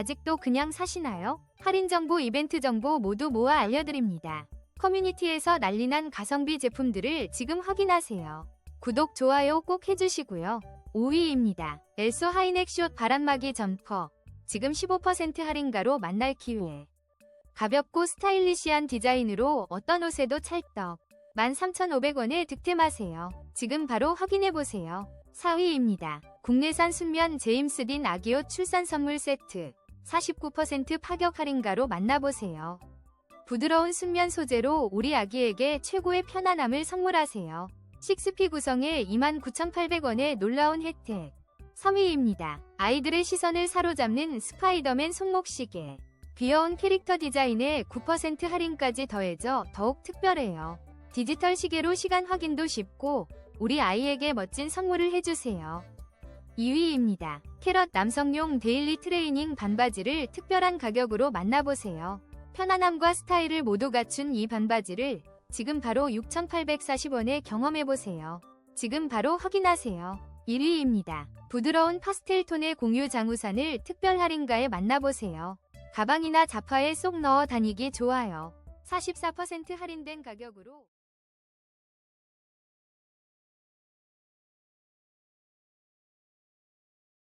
아직도 그냥 사시나요? 할인 정보, 이벤트 정보 모두 모아 알려드립니다. 커뮤니티에서 난리난 가성비 제품들을 지금 확인하세요. 구독, 좋아요 꼭 해주시고요. 5위입니다. 엘소 하이넥쇼 바람막이 점퍼. 지금 15% 할인가로 만날 기회. 가볍고 스타일리시한 디자인으로 어떤 옷에도 찰떡. 13,500원에 득템하세요. 지금 바로 확인해보세요. 4위입니다. 국내산 순면 제임스 딘 아기옷 출산 선물 세트. 49% 파격 할인가로 만나보세요. 부드러운 순면 소재로 우리 아기에게 최고의 편안함을 선물하세요. 식스피 구성에 29,800원의 놀라운 혜택. 3위입니다. 아이들의 시선을 사로잡는 스파이더맨 손목시계. 귀여운 캐릭터 디자인에 9% 할인까지 더해져 더욱 특별해요. 디지털 시계로 시간 확인도 쉽고 우리 아이에게 멋진 선물을 해주세요. 2위입니다. 캐럿 남성용 데일리 트레이닝 반바지를 특별한 가격으로 만나보세요. 편안함과 스타일을 모두 갖춘 이 반바지를 지금 바로 6,840원에 경험해보세요. 지금 바로 확인하세요. 1위입니다. 부드러운 파스텔 톤의 공유 장우산을 특별 할인가에 만나보세요. 가방이나 자파에 쏙 넣어 다니기 좋아요. 44% 할인된 가격으로